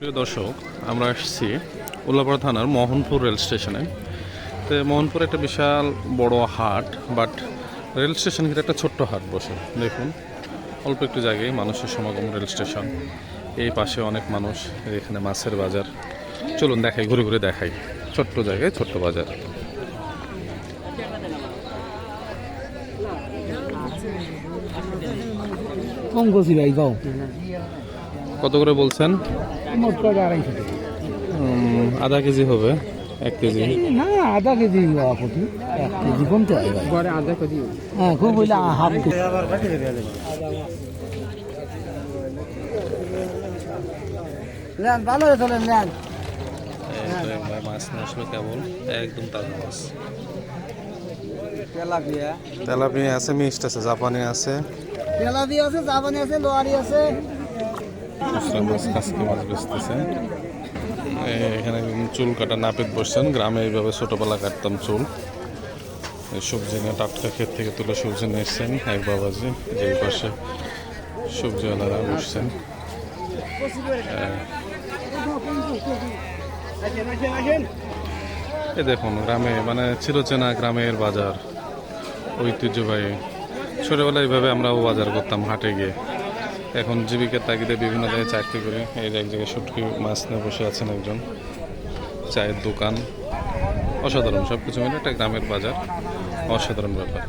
প্রিয় দর্শক, আমরা আসছি উল্লাপাড়া থানার মোহনপুর রেল স্টেশনে। তো মোহনপুর একটা বিশাল বড় হাট, বাট রেল স্টেশন ঘিরে একটা ছোট্ট হাট বসে। দেখুন, অল্প একটু জায়গায় মানুষের সমাগম রেল স্টেশন। এই পাশে অনেক মানুষ, এখানে মাছের বাজার। চলুন দেখাই, ঘুরে ঘুরে দেখাই। ছোট্ট জায়গায় ছোট্ট বাজার। ভাই কত করে বলছেন? আধা কেজি হবে এক কেজি। না আধা কেজি আপত্তি। এক কেজি কমতে হয় আধা কেজি হ্যাঁ খুব বললে হাফ কেজি। নেন ভালো চলেন নেন এই তো মাছ আসলো কেবল একদম তাজা মাছ। তেলাপিয়া। তেলাপিয়া আছে মিক্সড আছে জাপানি আছে। তেলাদি আছে জাপানি আছে লোয়ারি আছে। খুচরা মাছ মাছ বেচতেছে এখানে চুল কাটা নাপিত বসছেন। গ্রামে এইভাবে ছোটবেলা কাটতাম চুল। সবজি নিয়ে টাটকা ক্ষেত থেকে তুলে সবজি নিয়ে এসছেন এক বাবাজি যে পাশে সবজিওয়ালারা বসছেন। এই দেখুন, গ্রামে মানে চিরচেনা গ্রামের বাজার, ঐতিহ্যবাহী। ছোটবেলায় এইভাবে আমরাও বাজার করতাম হাটে গিয়ে। এখন জীবিকার তাগিদে বিভিন্ন জায়গায় চাকরি করে। এই এক জায়গায় শুটকি মাছ নিয়ে বসে আছেন একজন। চায়ের দোকান। অসাধারণ সব কিছু মিলে একটা গ্রামের বাজার। অসাধারণ ব্যাপার।